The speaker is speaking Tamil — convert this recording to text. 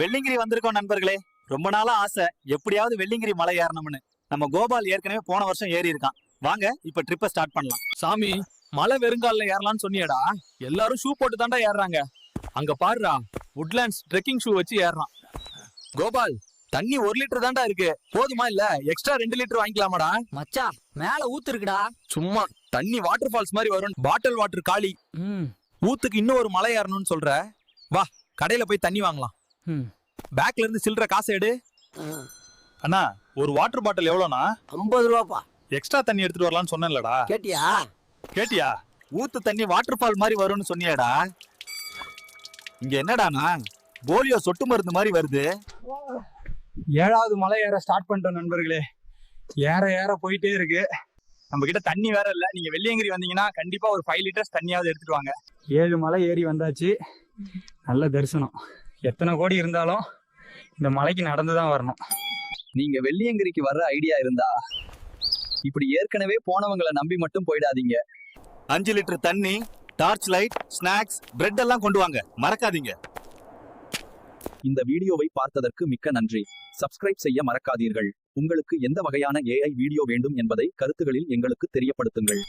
வெள்ளிங்கிரி வந்திருக்கோம் நண்பர்களே. ரொம்ப நாளா ஆசை. எப்படியாவது வெள்ளிங்கிரி மலை ஏறணும்னு. நம்ம கோபால் ஏற்கனவே போன வருஷம் ஏறி இருக்கான். வாங்க இப்ப ட்ரிப்பை ஸ்டார்ட் பண்ணலாம். சாமி மலை வெறுங்கால்ல ஏறலாம்னு சொன்னியடா. எல்லாரும் ஷூ போட்டு தாண்டா ஏறுறாங்க. அங்க பாருடா உட்லாண்ட்ஸ் ட்ரெக்கிங் ஷூ வச்சு ஏறுறான். கோபால் தண்ணி ஒரு லிட்டர் தான்டா இருக்கு. போதுமா இல்ல? எக்ஸ்ட்ரா ரெண்டு லிட்டர் வாங்கிக்கலாமாடா? மச்சான் மேல ஊத்து இருக்குடா. சும்மா தண்ணி வாட்டர் ஃபால்ஸ் மாதிரி வரும். பாட்டில் வாட்டர் காலி. ஊத்துக்கு இன்னும் ஒரு மலை ஏறணும்னு சொல்ற. வா கடையில போய் தண்ணி வாங்கலாம். பேக்ல இருந்து சில்லற காசை எடு. அண்ணா ஒரு வாட்டர் பாட்டில் எவ்வளோனா ஐம்பது ரூபாப்பா. எக்ஸ்ட்ரா தண்ணி எடுத்துட்டு வரலாம்னு சொன்னேன்லடா. கேட்டியா? கேட்டியா? ஊத்து தண்ணி வாட்டர் ஃபால் மாதிரி வரும்னு சொன்னியாடா. இங்க என்னடானா போலியோ சொட்டு மருந்து மாதிரி வருது. ஏழாவது மலை ஏற ஸ்டார்ட் பண்ணிட்டோம் நண்பர்களே. ஏற ஏற போயிட்டே இருக்கு. நம்ம கிட்ட தண்ணி வேற இல்ல. நீங்க வெள்ளியங்கிரி வந்தீங்கன்னா கண்டிப்பா ஒரு ஃபைவ் லிட்டர்ஸ் தண்ணியாவது எடுத்துட்டு வாங்க. ஏழு மலை ஏறி வந்தாச்சு. நல்ல தரிசனம். எத்தனை கோடி இருந்தாலும் இந்த மலைக்கு நடந்து தான் வரணும். நீங்க வெள்ளியங்கிரிக்கு வர்ற ஐடியா இருந்தா இப்படி ஏற்கனவே போனவங்களை நம்பி மட்டும் போயிடாதீங்க. அஞ்சு லிட்டர் தண்ணி டார்ச் லைட் ஸ்நாக்ஸ் பிரெட் எல்லாம் கொண்டு வாங்க. மறக்காதீங்க. இந்த வீடியோவை பார்த்ததற்கு மிக்க நன்றி. சப்ஸ்கிரைப் செய்ய மறக்காதீர்கள். உங்களுக்கு எந்த வகையான ஏஐ வீடியோ வேண்டும் என்பதை கருத்துகளில் எங்களுக்கு தெரியப்படுத்துங்கள்.